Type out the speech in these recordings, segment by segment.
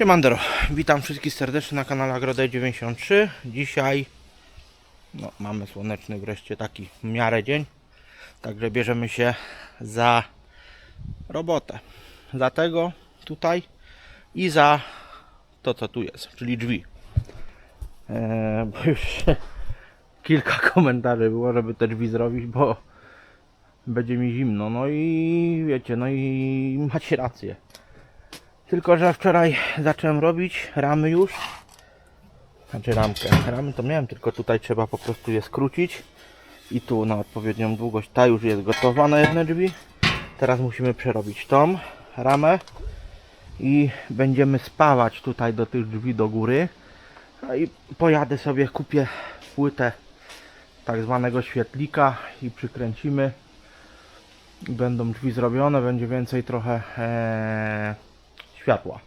Siemandero, witam wszystkich serdecznie na kanale Agrodej93. Dzisiaj no, mamy słoneczny wreszcie taki w miarę dzień. Także bierzemy się za robotę. Za tego tutaj i za to co tu jest, czyli drzwi. Eee, bo już kilka komentarzy było, żeby te drzwi zrobić, bo będzie mi zimno. No i wiecie, no i macie rację. Tylko, że wczoraj zacząłem robić ramy już. Znaczy ramkę. Ramy to miałem, tylko tutaj trzeba po prostu je skrócić. I tu na odpowiednią długość. Ta już jest gotowa na jedne drzwi. Teraz musimy przerobić tą ramę. I będziemy spawać tutaj do tych drzwi do góry. No i pojadę sobie, kupię płytę tak zwanego świetlika i przykręcimy. Będą drzwi zrobione, będzie więcej trochę e, światła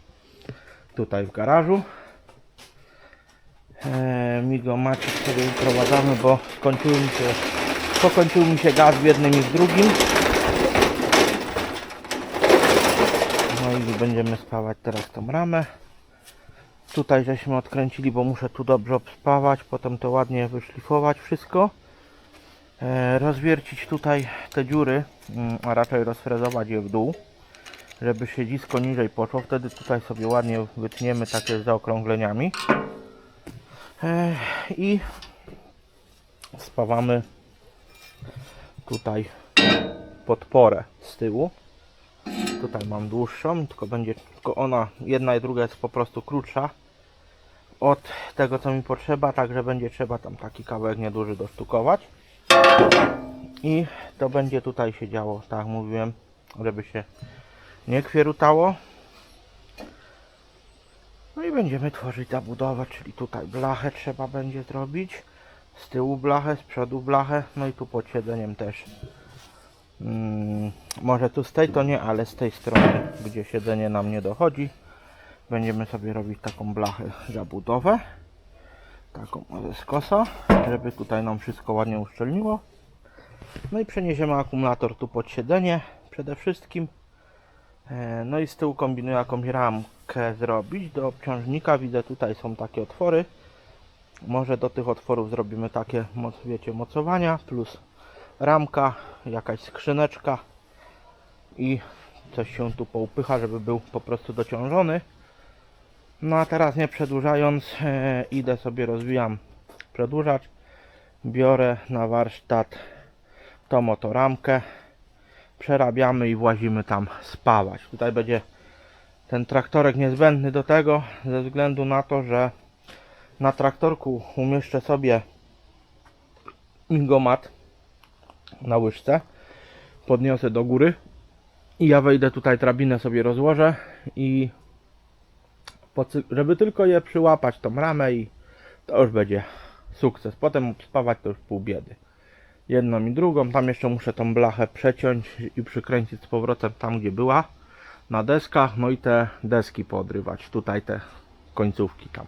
tutaj w garażu. E, Migomacie sobie uprowadzamy, bo skończył mi się, pokończył mi się gaz w jednym i w drugim. No i będziemy spawać teraz tą ramę. Tutaj żeśmy odkręcili, bo muszę tu dobrze obspawać, potem to ładnie wyszlifować wszystko. E, rozwiercić tutaj te dziury, mm, a raczej rozfrezować je w dół żeby siedzisko niżej poszło, wtedy tutaj sobie ładnie wytniemy takie z zaokrągleniami. I spawamy tutaj podporę z tyłu. Tutaj mam dłuższą, tylko będzie tylko ona, jedna i druga jest po prostu krótsza od tego co mi potrzeba, także będzie trzeba tam taki kawałek nieduży dosztukować. I to będzie tutaj się działo, tak jak mówiłem, żeby się nie kwierutało. No i będziemy tworzyć zabudowę, czyli tutaj blachę trzeba będzie zrobić. Z tyłu blachę, z przodu blachę, no i tu pod siedzeniem też. Mm, może tu z tej to nie, ale z tej strony, gdzie siedzenie nam nie dochodzi, będziemy sobie robić taką blachę zabudowę. Taką ze skosa, żeby tutaj nam wszystko ładnie uszczelniło. No i przeniesiemy akumulator tu pod siedzenie przede wszystkim. E, No i z tyłu kombinuję jakąś ramkę zrobić do obciążnika. Widzę tutaj są takie otwory. Może do tych otworów zrobimy takie, wiecie, mocowania plus ramka, jakaś skrzyneczka i coś się tu poupycha, żeby był po prostu dociążony. No a teraz nie przedłużając, e, idę sobie rozwijam przedłużacz. Biorę na warsztat tą oto ramkę przerabiamy i włazimy tam spawać. Tutaj będzie ten traktorek niezbędny do tego, ze względu na to, że na traktorku umieszczę sobie ingomat na łyżce, podniosę do góry i ja wejdę tutaj, drabinę sobie rozłożę i żeby tylko je przyłapać tą ramę i to już będzie sukces. Potem spawać to już pół biedy jedną i drugą. Tam jeszcze muszę tą blachę przeciąć i przykręcić z powrotem tam, gdzie była na deskach. No i te deski podrywać. Tutaj te końcówki tam.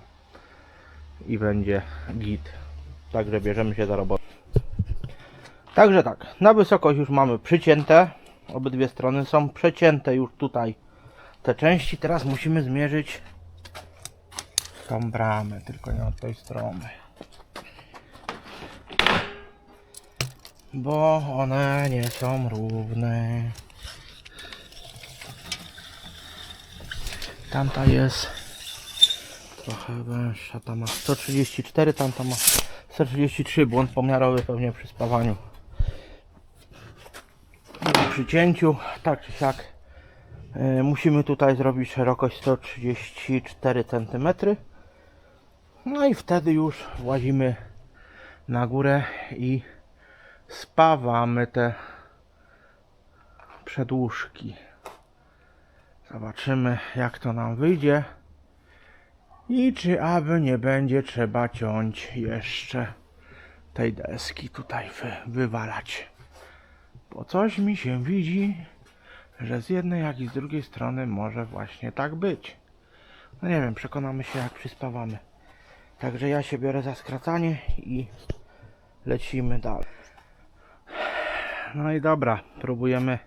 I będzie git. Także bierzemy się za robotę. Także tak, na wysokość już mamy przycięte. Obydwie strony są przecięte już tutaj te części. Teraz musimy zmierzyć tą bramę, tylko nie od tej strony. Bo one nie są równe. Tamta jest trochę węższa, ta ma 134, tamta ma 133, błąd pomiarowy pewnie przy spawaniu. Przy cięciu, tak czy siak, e, musimy tutaj zrobić szerokość 134 cm. No i wtedy już włazimy na górę i spawamy te przedłużki. Zobaczymy jak to nam wyjdzie i czy aby nie będzie trzeba ciąć jeszcze tej deski tutaj wy, wywalać. Bo coś mi się widzi, że z jednej jak i z drugiej strony może właśnie tak być. No nie wiem, przekonamy się jak przyspawamy. Także ja się biorę za skracanie i lecimy dalej. No i dobra, próbujemy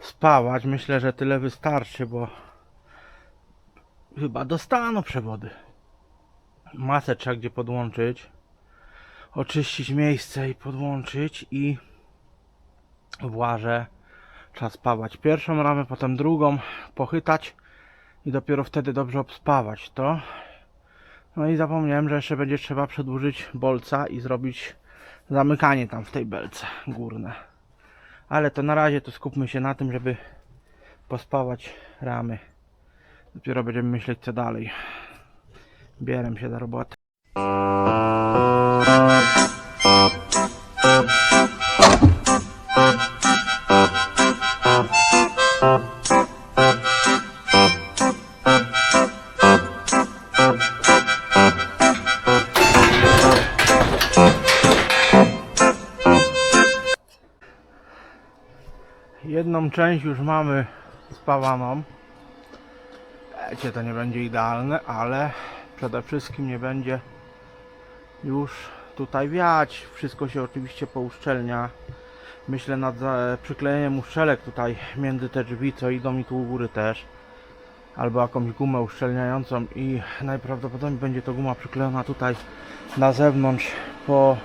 spawać. Myślę, że tyle wystarczy, bo chyba dostaną przewody. Masę trzeba gdzie podłączyć. Oczyścić miejsce i podłączyć i włażę trzeba spawać pierwszą ramę, potem drugą, pochytać i dopiero wtedy dobrze obspawać to. No i zapomniałem, że jeszcze będzie trzeba przedłużyć bolca i zrobić zamykanie tam w tej belce górne. Ale to na razie to skupmy się na tym, żeby pospawać ramy. Dopiero będziemy myśleć co dalej. Bieram się do roboty. Część już mamy spawaną. Wiecie, to nie będzie idealne, ale przede wszystkim nie będzie już tutaj wiać. Wszystko się oczywiście pouszczelnia. Myślę nad za- przyklejeniem uszczelek tutaj między te drzwi, co idą mi tu u góry też. Albo jakąś gumę uszczelniającą i najprawdopodobniej będzie to guma przyklejona tutaj na zewnątrz po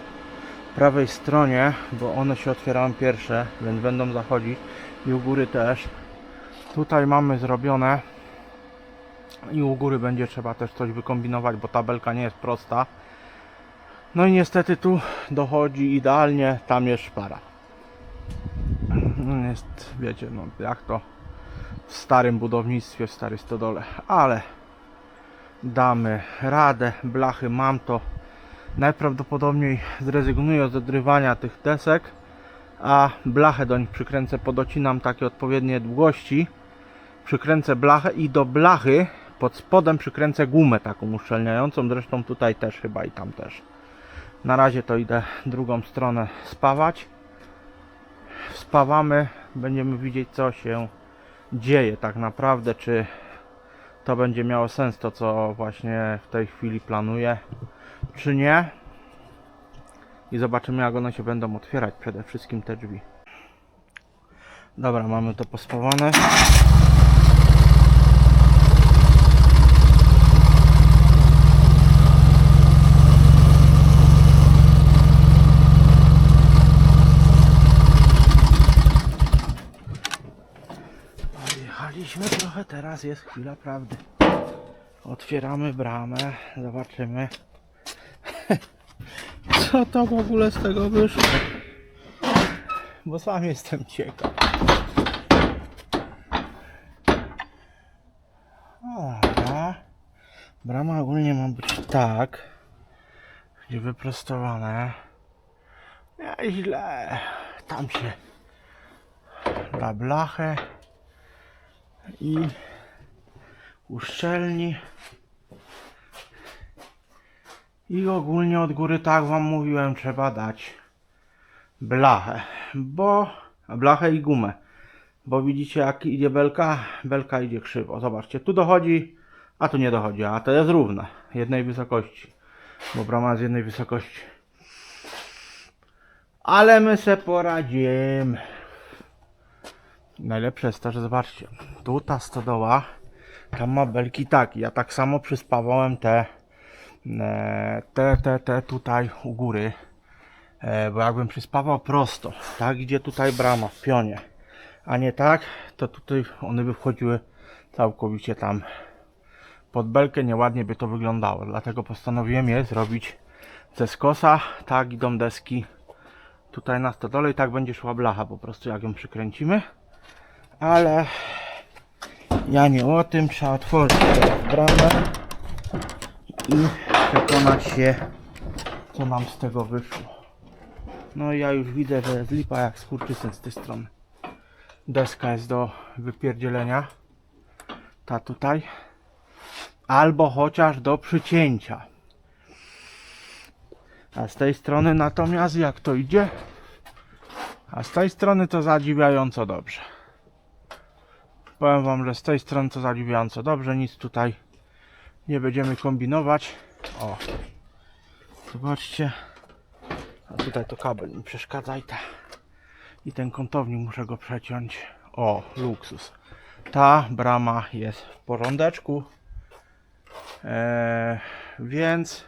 prawej stronie, bo one się otwierają pierwsze, więc będą zachodzić i u góry też. Tutaj mamy zrobione i u góry będzie trzeba też coś wykombinować, bo tabelka nie jest prosta. No i niestety tu dochodzi idealnie, tam jest szpara. No Jest, wiecie, no jak to w starym budownictwie, w starej stodole, ale damy radę, blachy mam to najprawdopodobniej zrezygnuję z odrywania tych desek, a blachę do nich przykręcę, podocinam takie odpowiednie długości, przykręcę blachę i do blachy pod spodem przykręcę gumę taką uszczelniającą, zresztą tutaj też chyba i tam też. Na razie to idę drugą stronę spawać. Spawamy, będziemy widzieć co się dzieje tak naprawdę, czy to będzie miało sens to co właśnie w tej chwili planuję czy nie. I zobaczymy jak one się będą otwierać przede wszystkim te drzwi. Dobra, mamy to pospawane. Jechaliśmy trochę, teraz jest chwila prawdy. Otwieramy bramę, zobaczymy co to w ogóle z tego wyszło? Bo sam jestem ciekaw. Dobra. Brama ogólnie ma być tak. Będzie wyprostowane. Nie źle. Tam się da blachę i uszczelni. I ogólnie od góry, tak wam mówiłem, trzeba dać blachę, bo blachę i gumę. Bo widzicie jak idzie belka? Belka idzie krzywo. Zobaczcie, tu dochodzi, a tu nie dochodzi, a to jest równe, jednej wysokości. Bo brama z jednej wysokości. Ale my se poradzimy. Najlepsze jest to, że zobaczcie, tu ta stodoła, tam ma belki tak. Ja tak samo przyspawałem te te, te, te tutaj u góry, e, bo jakbym przyspawał prosto, tak gdzie tutaj brama w pionie, a nie tak, to tutaj one by wchodziły całkowicie tam pod belkę, nieładnie by to wyglądało, dlatego postanowiłem je zrobić ze skosa, tak idą deski tutaj na stodole i tak będzie szła blacha po prostu jak ją przykręcimy, ale ja nie o tym, trzeba otworzyć bramę i przekonać się, co nam z tego wyszło. No i ja już widzę, że jest lipa jak skurczysyn z tej strony. Deska jest do wypierdzielenia. Ta tutaj. Albo chociaż do przycięcia. A z tej strony natomiast jak to idzie? A z tej strony to zadziwiająco dobrze. Powiem wam, że z tej strony to zadziwiająco dobrze. Nic tutaj nie będziemy kombinować. O, zobaczcie. A tutaj to kabel mi przeszkadza i ta. I ten kątownik muszę go przeciąć. O, luksus. Ta brama jest w porządeczku. E, więc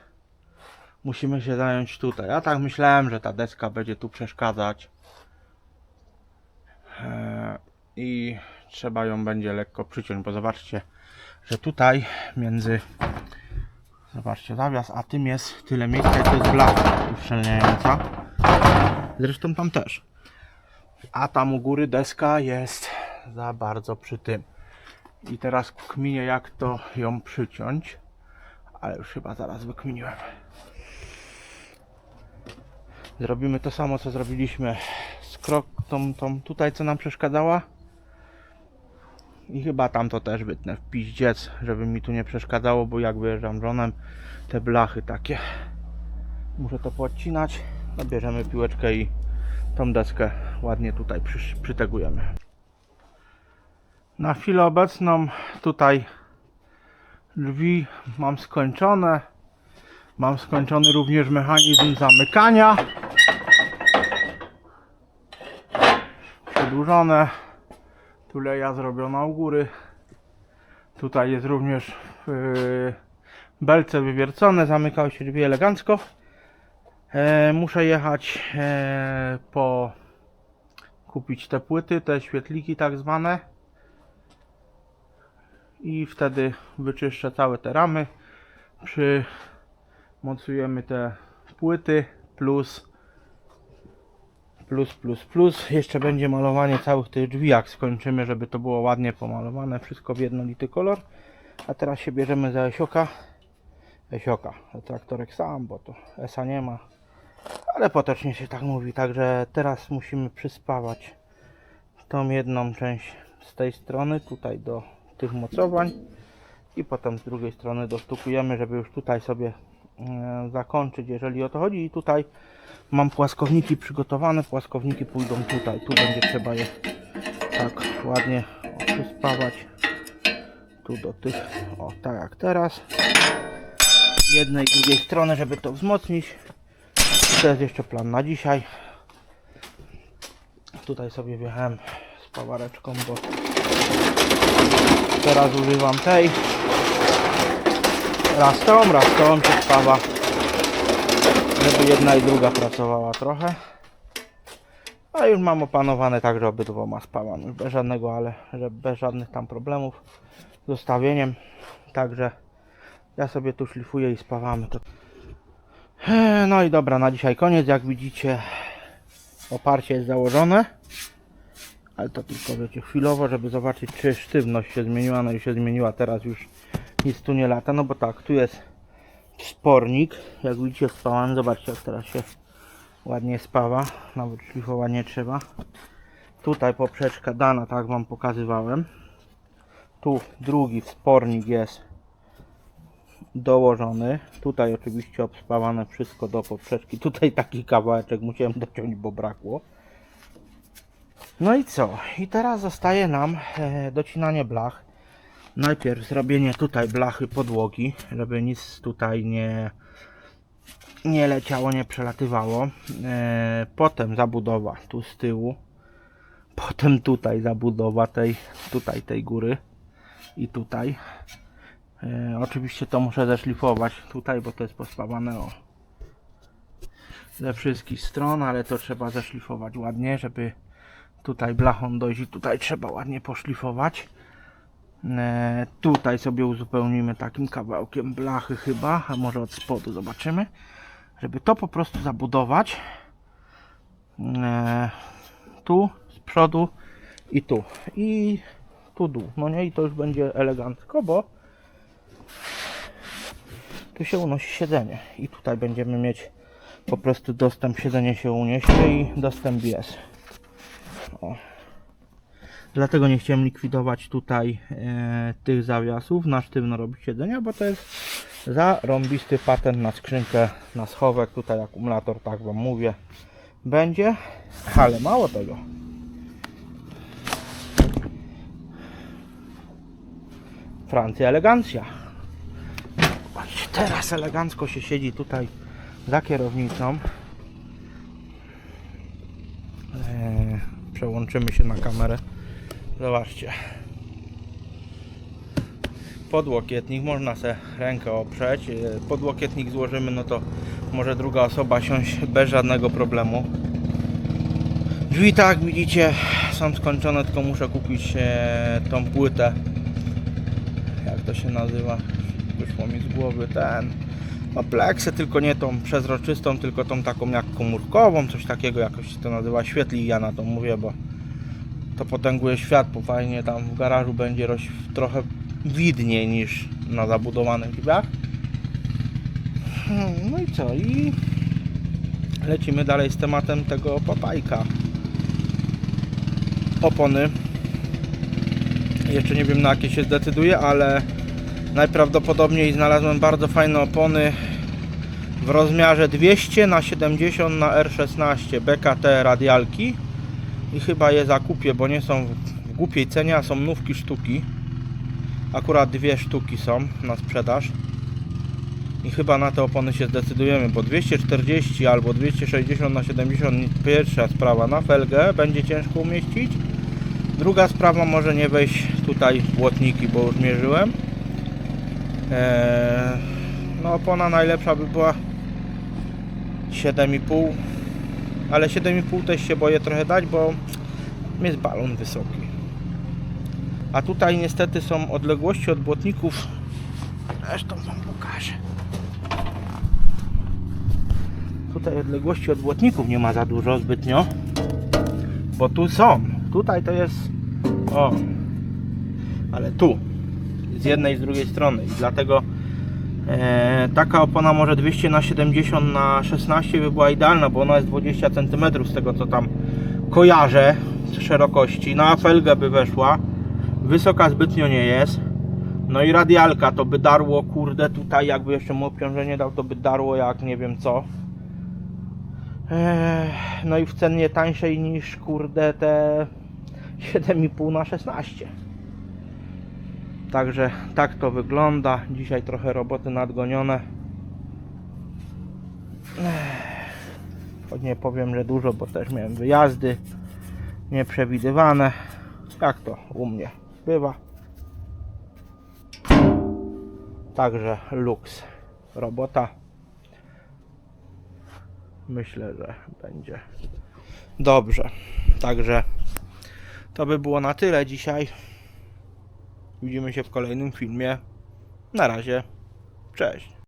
musimy się zająć tutaj. Ja tak myślałem, że ta deska będzie tu przeszkadzać. E, I trzeba ją będzie lekko przyciąć, bo zobaczcie, że tutaj między zobaczcie zawias, a tym jest tyle miejsca i to jest blacha uszczelniająca. Zresztą tam też. A tam u góry deska jest za bardzo przy tym. I teraz kminię jak to ją przyciąć. Ale już chyba zaraz wykminiłem. Zrobimy to samo co zrobiliśmy z krok tą, tą tutaj co nam przeszkadzała. I chyba tam to też wytnę w piździec, żeby mi tu nie przeszkadzało, bo jak wyjeżdżam żonem, te blachy takie. Muszę to poodcinać. No bierzemy piłeczkę i tą deskę ładnie tutaj przy, przytegujemy. Na chwilę obecną tutaj drzwi mam skończone. Mam skończony również mechanizm zamykania. Przedłużone. Tuleja zrobiona u góry. Tutaj jest również yy, belce wywiercone. Zamykały się drzwi elegancko. E, muszę jechać e, po kupić te płyty, te świetliki tak zwane i wtedy wyczyszczę całe te ramy przymocujemy te płyty plus plus plus plus. Jeszcze będzie malowanie całych tych drzwi jak skończymy żeby to było ładnie pomalowane wszystko w jednolity kolor. A teraz się bierzemy za Esioka. Esioka, traktorek sam, bo to Esa nie ma. Ale potocznie się tak mówi, także teraz musimy przyspawać tą jedną część z tej strony, tutaj do tych mocowań. I potem z drugiej strony dostukujemy, żeby już tutaj sobie e, zakończyć, jeżeli o to chodzi. I tutaj mam płaskowniki przygotowane, płaskowniki pójdą tutaj, tu będzie trzeba je tak ładnie przyspawać tu do tych, o tak jak teraz jednej i drugiej strony, żeby to wzmocnić to jest jeszcze plan na dzisiaj. Tutaj sobie wjechałem z pawareczką, bo teraz używam tej. Raz tą, raz tą się spawa. Żeby jedna i druga pracowała trochę. A już mam opanowane tak, że obydwoma spałam. Już bez żadnego, ale bez żadnych tam problemów z ustawieniem. Także ja sobie tu szlifuję i spawamy to. No i dobra, na dzisiaj koniec. Jak widzicie, oparcie jest założone. Ale to tylko wiecie, chwilowo, żeby zobaczyć, czy sztywność się zmieniła. No i się zmieniła, teraz już nic tu nie lata. No bo tak, tu jest spornik. Jak widzicie, spałam. Zobaczcie, jak teraz się ładnie spawa. Nawet szlifować nie trzeba. Tutaj poprzeczka dana, tak wam pokazywałem. Tu drugi wspornik jest dołożony. Tutaj oczywiście obspawane wszystko do poprzeczki. Tutaj taki kawałeczek musiałem dociąć, bo brakło. No i co? I teraz zostaje nam e, docinanie blach. Najpierw zrobienie tutaj blachy podłogi, żeby nic tutaj nie, nie leciało, nie przelatywało. E, potem zabudowa tu z tyłu. Potem tutaj zabudowa tej, tutaj tej góry i tutaj. E, oczywiście to muszę zeszlifować tutaj, bo to jest pospawane o ze wszystkich stron, ale to trzeba zeszlifować ładnie, żeby tutaj blachą dojść i tutaj trzeba ładnie poszlifować. E, tutaj sobie uzupełnimy takim kawałkiem blachy chyba, a może od spodu zobaczymy, żeby to po prostu zabudować. E, tu z przodu i tu i tu dół. No nie i to już będzie elegancko, bo tu się unosi siedzenie i tutaj będziemy mieć po prostu dostęp, siedzenie się uniesie i dostęp jest. O. Dlatego nie chciałem likwidować tutaj e, tych zawiasów na sztywno robić siedzenia, bo to jest zarąbisty patent na skrzynkę, na schowek, tutaj akumulator, tak wam mówię, będzie, ale mało tego. Francja elegancja. Teraz elegancko się siedzi tutaj za kierownicą. Eee, przełączymy się na kamerę. Zobaczcie. podłokietnik, można se rękę oprzeć. E, Podłokietnik złożymy, no to może druga osoba siąść bez żadnego problemu. Drzwi tak widzicie są skończone, tylko muszę kupić e, tą płytę. Jak to się nazywa? Wyszło mi z głowy ten. No pleksę, tylko nie tą przezroczystą, tylko tą taką jak komórkową, coś takiego jakoś się to nazywa. Świetlik ja na to mówię, bo to potęguje światło. Fajnie tam w garażu będzie roś, trochę widniej niż na zabudowanych drzwiach. Hmm, No i co? I lecimy dalej z tematem tego papajka. Opony. Jeszcze nie wiem na jakie się zdecyduję, ale najprawdopodobniej znalazłem bardzo fajne opony w rozmiarze 200 na 70 na R16 BKT radialki i chyba je zakupię, bo nie są w głupiej cenie, a są nówki sztuki. Akurat dwie sztuki są na sprzedaż. I chyba na te opony się zdecydujemy, bo 240 albo 260 na 70 pierwsza sprawa na felgę będzie ciężko umieścić. Druga sprawa może nie wejść tutaj w błotniki, bo już mierzyłem. Eee, no opona najlepsza by była 7,5 ale 7,5 też się boję trochę dać, bo jest balon wysoki. A tutaj niestety są odległości od błotników. Zresztą wam pokażę. Tutaj odległości od błotników nie ma za dużo zbytnio. Bo tu są. Tutaj to jest. O. Ale tu. Z jednej i z drugiej strony. I dlatego taka opona może 200 na 70 na 16 by była idealna, bo ona jest 20 cm z tego co tam kojarzę z szerokości. Na felgę by weszła. Wysoka zbytnio nie jest. No i radialka to by darło, kurde, tutaj jakby jeszcze mu obciążenie dał, to by darło jak nie wiem co. Eee, No i w cenie tańszej niż kurde te 7,5 na 16. Także tak to wygląda. Dzisiaj trochę roboty nadgonione. Choć nie powiem, że dużo, bo też miałem wyjazdy nieprzewidywane. Jak to u mnie bywa. Także luks. Robota. Myślę, że będzie dobrze. Także to by było na tyle dzisiaj. Widzimy się w kolejnym filmie. Na razie. Cześć.